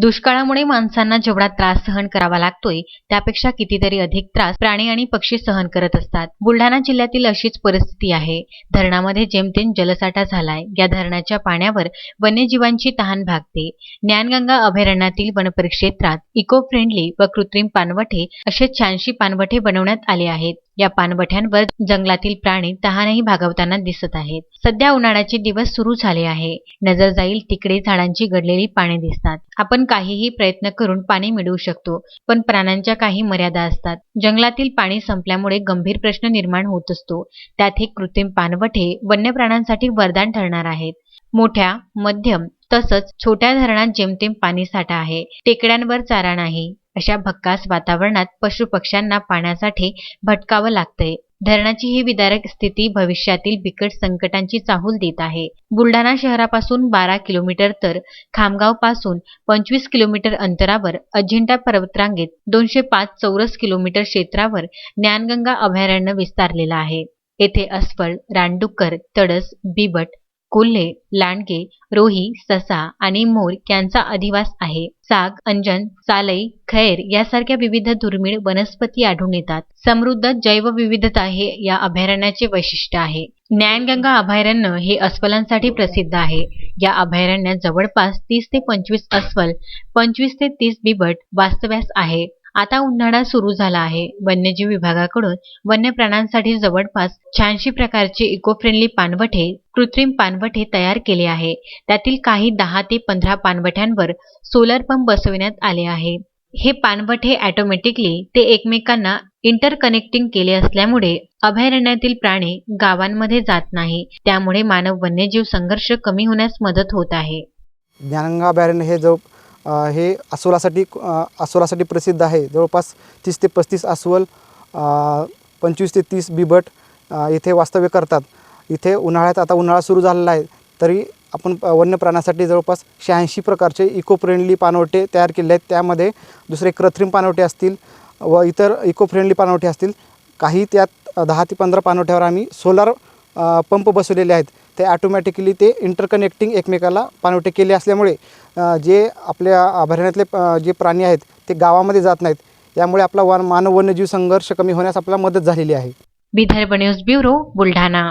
दुष्काळामुळे माणसांना जेवढा त्रास सहन करावा लागतोय त्यापेक्षा कितीतरी अधिक त्रास प्राणी आणि पक्षी सहन करत असतात. बुलढाणा जिल्ह्यातील अशीच परिस्थिती आहे. धरणामध्ये जेमतेम जलसाठा झालाय. या धरणाच्या पाण्यावर वन्यजीवांची तहान भागते. ज्ञानगंगा अभयारण्यातील वनपरिक्षेत्रात इको फ्रेंडली व कृत्रिम पानवठे असे शहाऐंशी पानवठे बनवण्यात आले आहेत. या पानवठ्यांवर जंगलातील प्राणी तहानही भागवताना दिसत आहेत. सध्या उन्हाळ्याचे दिवस सुरू झाले आहे. नजर जाईल तिकडे झाडांची गडलेली पाने दिसतात. आपण काहीही प्रयत्न करून पाणी मिळवू शकतो पण प्राण्यांच्या काही मर्यादा असतात. जंगलातील पाणी संपल्यामुळे गंभीर प्रश्न निर्माण होत असतो. त्यात हे कृत्रिम पानवठे वन्य प्राण्यांसाठी वरदान ठरणार आहेत. मोठ्या मध्यम तसंच छोट्या धरणात जेमतेम पाणी साठा आहे. टेकड्यांवर चारा नाही. अशा भक्कास वातावरणात पशुपक्ष्यांना पाण्यासाठी भटकावं लागतंय. धरणाची ही विदारक स्थिती भविष्यातील बिकट संकटांची चाहूल देत आहे. बुलढाणा शहरापासून बारा किलोमीटर तर खामगावपासून पंचवीस किलोमीटर अंतरावर अजिंठा पर्वतरांगेत दोनशे पाच चौरस किलोमीटर क्षेत्रावर ज्ञानगंगा अभयारण्य विस्तारलेलं आहे. येथे अस्फळ रानडुक्कर तडस बिबट कोल्हे लांडगे रोही ससा आणि मोर यांचा अधिवास आहे. साग अंजन सालई खैर यासारख्या विविध दुर्मिळ वनस्पती आढळून येतात. समृद्ध जैवविविधता हे या अभयारण्याचे वैशिष्ट्य आहे. ज्ञानगंगा अभयारण्य हे अस्वलांसाठी प्रसिद्ध आहे. या अभयारण्यात जवळपास तीस ते पंचवीस अस्वल पंचवीस ते तीस बिबट वास्तव्यास आहे. आता उन्हाळा सुरू झाला आहे. वन्यजीव विभागाकडून वन्य प्राण्यांसाठी जवळपास शहाऐंशी प्रकारचे इको फ्रेंडली पानवठे कृत्रिम पानवठे तयार केले आहे. त्यातील काही दहा ते पंधरा पानवठ्यांवर सोलर पंप बसविण्यात आले आहे. हे पानवठे ऑटोमॅटिकली ते एकमेकांना इंटरकनेक्टिंग केले असल्यामुळे अभयारण्यातील प्राणी गावांमध्ये जात नाही. त्यामुळे मानव वन्यजीव संघर्ष कमी होण्यास मदत होत आहे. ज्ञानगंगा अभयारण्य हे जो हे अस्वलासाठी अस्वलासाठी प्रसिद्ध आहे. जवळपास तीस ते पस्तीस अस्वल पंचवीस ते तीस बिबट इथे वास्तव्य करतात. इथे उन्हाळ्यात आता उन्हाळा सुरू झालेला आहे. तरी आपण वन्य प्राण्यासाठी जवळपास शहाऐंशी प्रकारचे इको फ्रेंडली पानवटे तयार केले आहेत. त्यामध्ये दुसरे कृत्रिम पानवटे असतील व इतर इको फ्रेंडली पानवटे असतील. काही त्यात दहा ते पंधरा पानवट्यावर आम्ही सोलार पंप बसवलेले आहेत. ते ॲटोमॅटिकली ते इंटरकनेक्टिंग एकमेकाला पानवटे केले असल्यामुळे जे आपल्या अभयारण्यातले जे प्राणी आहेत ते गावामध्ये जात नाहीत. यामुळे आपला वन मानव वन्यजीव संघर्ष कमी होण्यास आपल्याला मदत झालेली आहे. Vidarbha news bureau Buldhana.